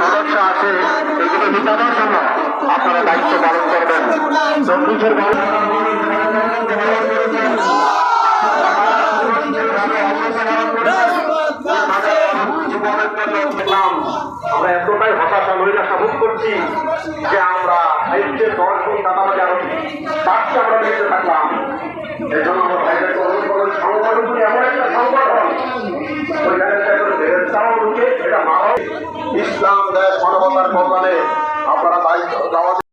সমস্যা আছে, এগুলো মিটানোর আমরা এতটাই হতাশা নৈরাশা বোধ করছি যে আমরা সাহিত্যের দশ গুণ দাদাবাজি আরও আমরা বেঁচে থাকলাম। এই জন্য আমার অনুরোধ সংগঠন এমন একটা সংগঠন ইসলাম দেশ মানবতার